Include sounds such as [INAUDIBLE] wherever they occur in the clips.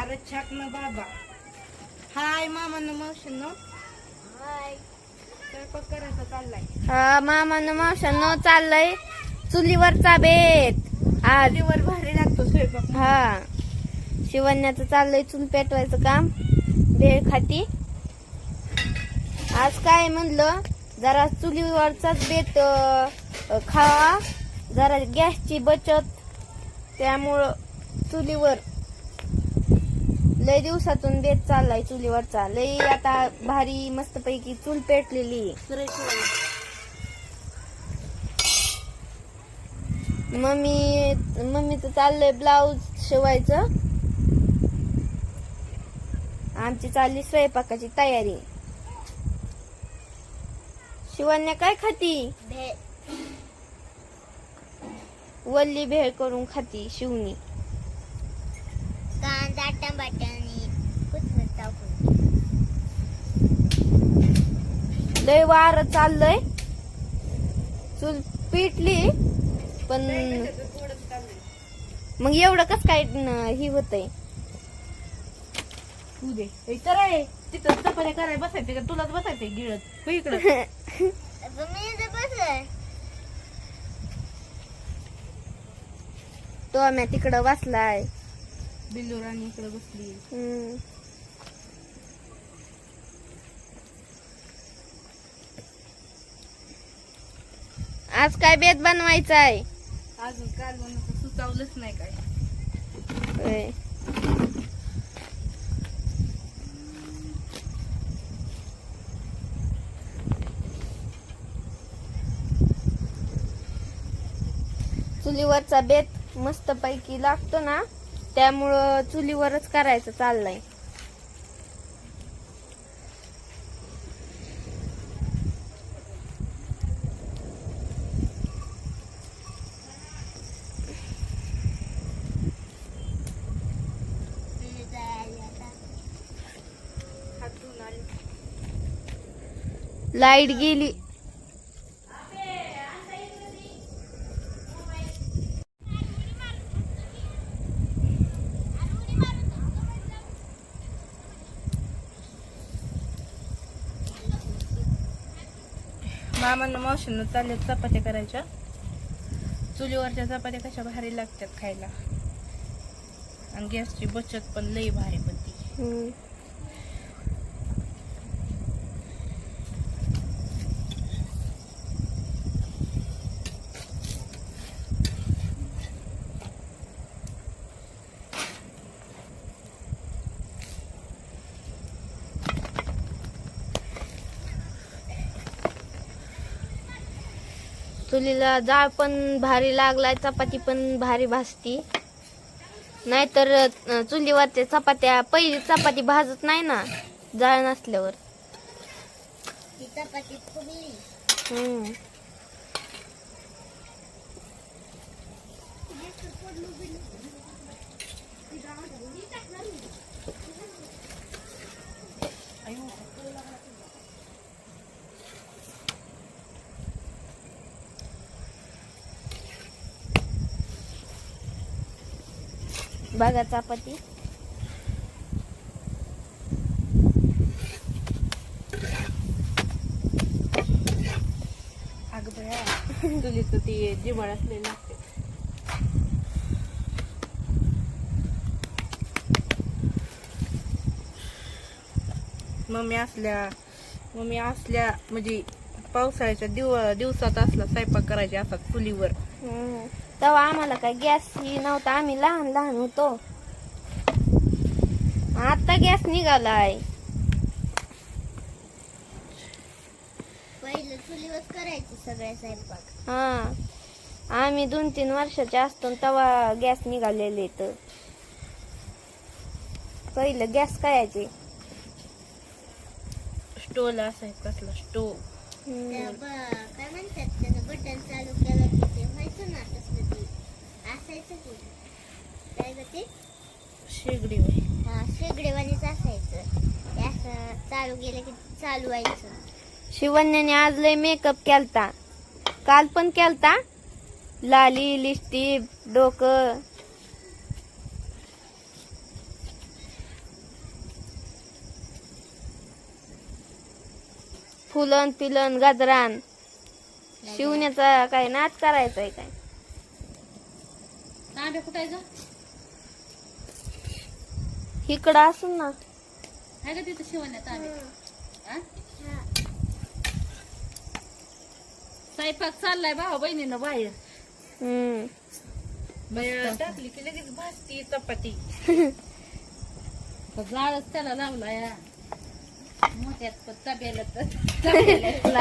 छाक ना बाबा. हाय मामा न मावशींनो स्वयंपाक करायचा चाललाय. हा मामानं मावशानं चाललंय. चुलीवरचा बेत. आज. चुलीवर भारी लागतो स्वयंपाक. हा. शिवण्याचं चाललंय चूल पेटवायचं काम. भेळ खाती. आज काय म्हणलं? जरा चुलीवरचाच बेत अं, खावा. जरा गॅसची बचत. त्यामुळं चुलीवर लय दिवसातून बेत चाललाय चुलीवरचा. लय आता भारी मस्तपैकी चूल पेटलेली. मम्मी मम्मीचं चाललंय ब्लाऊज शिवायचं. आमची चालली स्वयंपाकाची तयारी. शिवण्या काय खाती? वल्ली भेळ करून खाती शिवणी. लय वार चाललंय. चूल पिटली पण मग एवढं कस काय ही होतंय? तू दे. ए, तर आहे तिथं चपात्या करायला बसायचे का? तुलाच बसायचंय गिळत. हो इकडं? तो आम्ही तिकडं वाचलाय बिल्लू राणी इकडे बसली आज काय बेत बनवायचा आहे अजून काल सुचावलंच नाही काय. चुलीवरचा बेत मस्त पैकी लागतो ना त्यामुळं चुलीवरच करायचं चाललंय मी जायला आता. हात धुवून आली लाइट गेली. मामांना मावशींना चालले चपात्या करायच्या. चुलीवरच्या चपात्या कशा भारी लागतात खायला. आणि गॅसची बचत पण लई भारी पडते हम्म. चुलीला जाळ पण भारी लागलाय चपाती पण भारी भाजती. नाहीतर चुलीवरच्या चपात्या पहिली चपाती भाजत नाही ना जाळ नसल्यावर. हम्म. बघा चपाती. बया चुलीचं ती जिमळ असलेली लागते मम्मी असल्या मम्मी असल्या म्हणजे पावसाळ्याच्या दिव दिवसात असला स्वयंपाक करायचे असतात चुलीवर. तेव्हा आम्हाला काय गॅस ही नव्हता. आम्ही लहान लहान होतो. आता गॅस निघालाय. पहिलं चुलीवर करायचे सगळे स्वयंपाक. हा. आम्ही दोन तीन वर्षाचे असतो तेव्हा गॅस निघालेले तर पहिलं गॅस करायचे. स्टोल असायचं कसला? स्टोव. काय म्हणतात त्याचं बटन चालू केलं की ते असायचं. चालू शिवण्याने आज लय मेकअप केलता. काल पण केलता? लाली लिस्टिप डोकं. फुलन पिलन गजरान. शिवण्याचा काय नाच करायचा आहे काय? तांबे कुठायचं इकडं असून ना. आहे का तिथं शिवण्यात हा? स्वयंपाक चाललाय भावा बहिणीनं बाहेर. हम्म. टाकली की लगेच भाजती चपाती. [LAUGHS] जाळच त्याला लावला या मोठ्यात पण तब्याला तर लागला.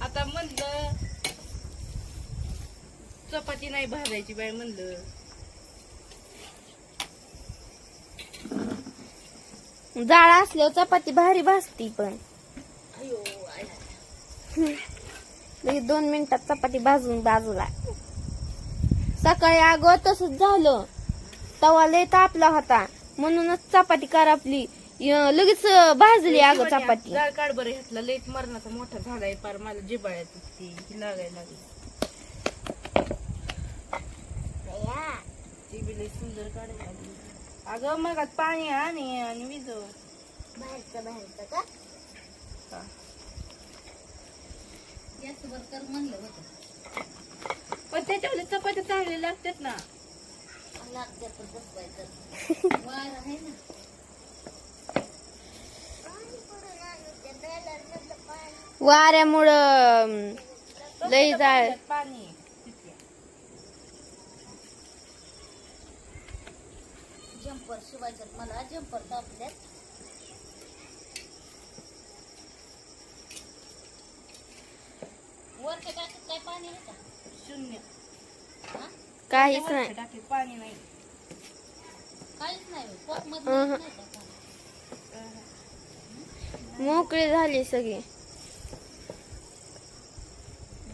आता म्हणलं चपाती नाही भाजायची बाई म्हणलं. जाळा असल्यावर चपाती भारी भाजती पण. अयो आय. लगेच दोन मिनिटात चपाती भाजून बाजूला. सकाळी अगं तसंच झालं. तवा लय तापला होता. म्हणूनच चपाती करापली. लगेच भाजली अगं चपाती. जाळ काढ बरं ह्यातला. लेट मरणाचा मोठा आहे पार. मला जिबाळ्यात ती लागायला लागली. ती बी लई सुंदर अगं मग पाणी आणि आणि विजव. बाहेरचं बाहेरचं का? पण चपात्या लागतात ना. पण बसवायचं [LAUGHS] वार आहे वाऱ्यामुळं लई जाळ. पाणी तिथे. जम्पर शिवायचं मला जम्पर टाकल्यात वरच्या टाकीत काय पाणी आहे का? शून्य. हा? काहीच वरच्या नाही. टाकीत पाणी नाही. काहीच नाही पॉट अहं. मध्ये नाही का पाणी? मोकळी झाली सगळी.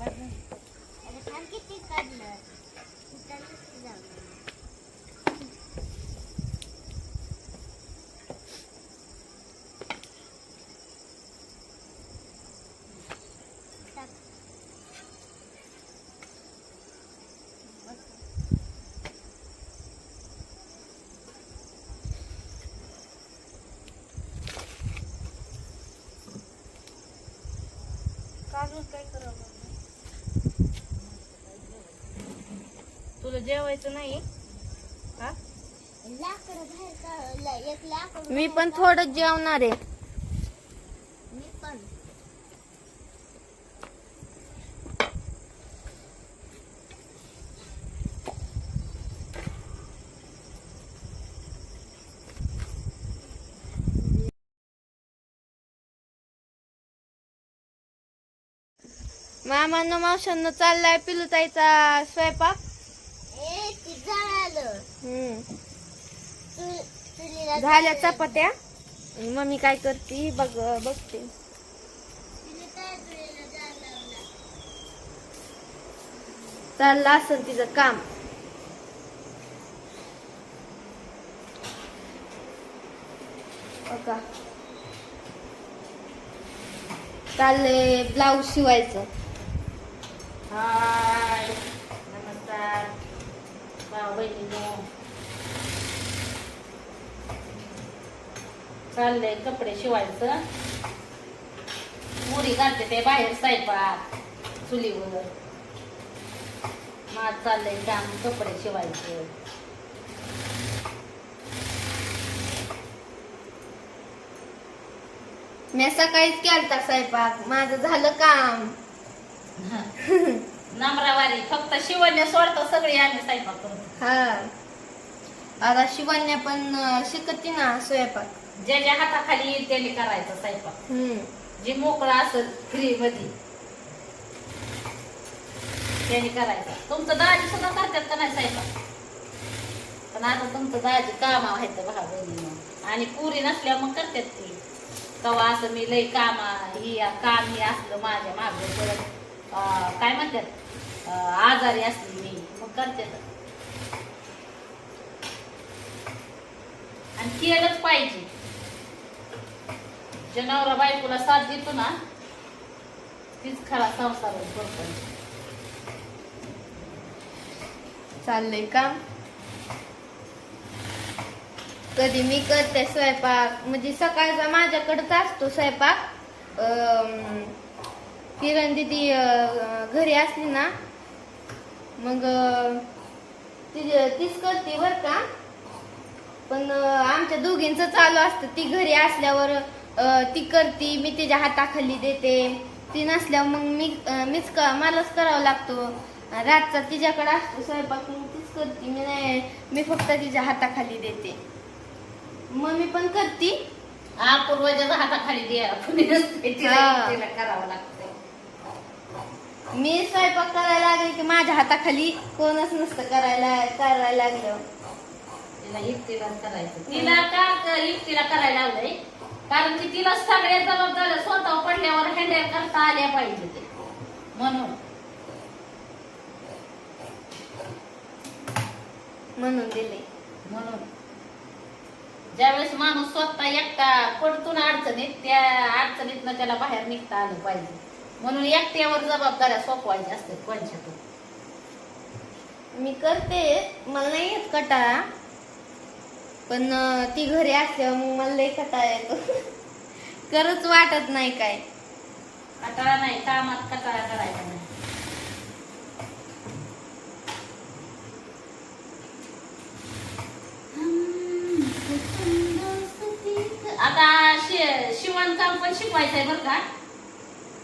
अरे थांब किती काढलं. काजून काय करावं तुला जेवायचं नाही हा लाकडं बाहेर काढलं एक लाकड मी पण. थोडं जेवणार आहे मी पण मामानं मावशांना चाललाय पिलुताईचा स्वयंपाक. हम्म. झाल्या चपात्या. मम्मी काय करते? बघ बघते. चाललं असेल तिचं काम. चाललंय ब्लाऊज शिवायचं. हाय. नमस्कार. भाऊ बहिणीनो. चाललंय कपडे शिवायचं. मुरी घालते ते बाहेर स्वयंपाक चुलीवर. माझ चाललंय काम कपडे शिवायचं. मी सकाळीच केलता स्वयंपाक माझं झालं काम. नमरावारी फक्त शिवण्या सोडता सगळे आम्ही स्वयंपाक करतो हा. आता शिवण्या पण अं, शिकते ना स्वयंपाक. ज्याच्या हाताखाली येईल त्याने करायचा स्वयंपाक. हम्म. जे मोकळा असेल फ्री मध्ये त्याने करायचा. तुमचं दाजी सुद्धा करतात का नाही स्वयंपाक? पण आता तुमचं दाजी काम आहेत भाऊ बहिणीनं आणि पुरी नसल्या मग करतात ती. तेव्हा असं मी लई कामा ही काम ही असलं माझ्या मागे परत काय म्हणतात? आजारी असली मी मग करते आणि केलंच पाहिजे. जनावरा बायकोला साथ देतो ना तीच खरा संसार करतो चाललंय काम कधी मी करते स्वयंपाक. म्हणजे सकाळचा माझ्याकडचा असतो स्वयंपाक. किरण दिदी घरी असली ना मग तीच करते बर का. पण आमच्या दोघींच चालू असतं. ती घरी असल्यावर ती करते मी तिच्या हाताखाली देते. ती नसल्यावर मग मी मीच मलाच करावं लागतो. रातचा तिच्याकडे असतो स्वयंपाक मग तीच करते. मी नाही मी फक्त तिच्या हाताखाली देते. मम्मी पण करते. हा पूर्वजाचा हाताखाली द्या करावं लागतंय मी स्वयंपाक करायला लागले की माझ्या हाताखाली कोणच नसतं करायला करायला लागलं. तिला एकटीलाच करायचं. तिला का क- एकटीला करायला लावलंय? कारण की तिला सगळ्या जबाबदाऱ्या स्वतः पडल्यावर हँडल करता आल्या पाहिजे ते. म्हणून. म्हणून दिले. म्हणून. ज्यावेळेस माणूस स्वतः एकटा पडतो ना अडचणीत त्या अडचणीतनं त्याला बाहेर निघता आलं पाहिजे. म्हणून एकट्यावर जबाबदाऱ्या सोपवायच्या असतात कोणच्या मी करते. मला नाही येत कटाळा पण ती घरी असल्यावर मग मला लई कटाळा येतो. [LAUGHS] करच वाटत नाही काय. कटाळा नाही कामात कटाळा करायचा नाही. आता शिवणकाम पण शिकवायचंय बरं का?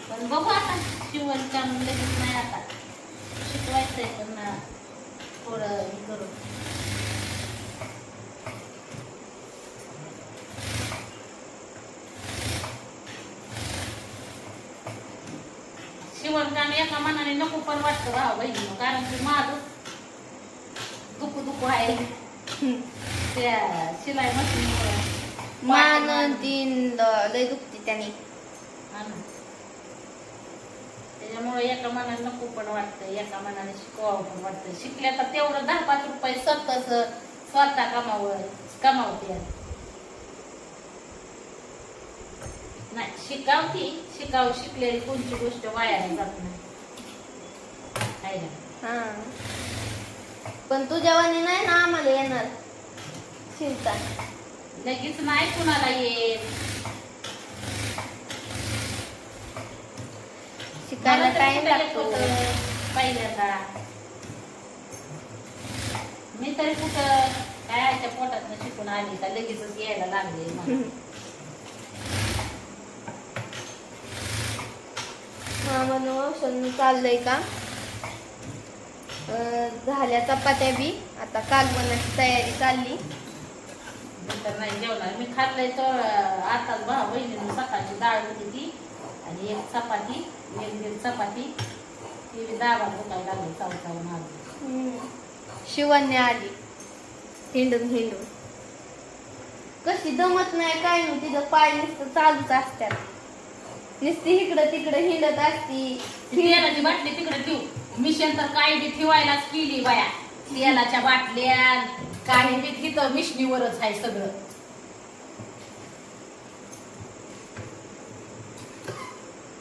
पण बघू आता शिवणकाम लगेच नाही आता. शिकवायचं आहे ना, थोडं हे करून. शिवणकाम एका मनाने नको पण वाटतं भाऊ बहिणी कारण की माझं दुखू दुखू आहे. त्या शिलाई मशीन मान तीन लय दुखते त्याने. त्याच्यामुळे एका मनाने नको पण वाटतं एका मनाने शिकवावं पण वाटतं शिकल्या तर तेवढं दहा पाच रुपये स्वतःच स्वतः कमावं कमावते नाही शिकावती शिकाव शिकलेली कोणती गोष्ट वाया जात नाही? हा. पण तुझ्या वाणी नाही ना आम्हाला येणार. शिवता लगेच नाही कुणाला येत. शिकायला टाइम लागतो. पहिल्यांदा मी तरी कुठं काय आईच्या पोटात शिकून आली का लगेचच यायला लागले. हा म्हणून औषध चाललंय का? अं, झाल्या चपात्या बी. आता कालवणाची तयारी चालली. मी तर नाही जेवणार. मी खाल्लंय तर आताच भाऊ बहिणीने सकाळची डाळ होती ती. आणि एक चपाती एक दीड चपाती. ती बी डाळ दुखायला लागली चाव मारून शिवण्या आली. हिंडून हिंडून. कशी दमत नाही काय नाही तिचं पाय नुसतं चालूच असतात नुसती इकडं तिकडं हिंडत असती. तेलाची बाटली तिकडे ठेवू. मिशन तर काही बी ठेवायलाच केली बाया. तेलाच्या बाटल्या काही बी तिथं मिशनीवरच आहे सगळं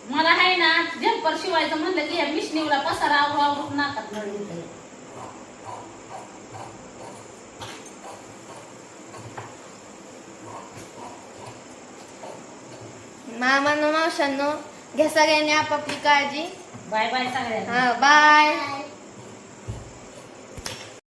मला आहे ना झंपर शिवायचं म्हणलं की या मिशनीला पसारा आवरू आवरून नाकात. मामानं मावशांनो घ्या सगळ्यांनी आपापली काळजी. बाय बाय सगळ्यांना. हा बाय.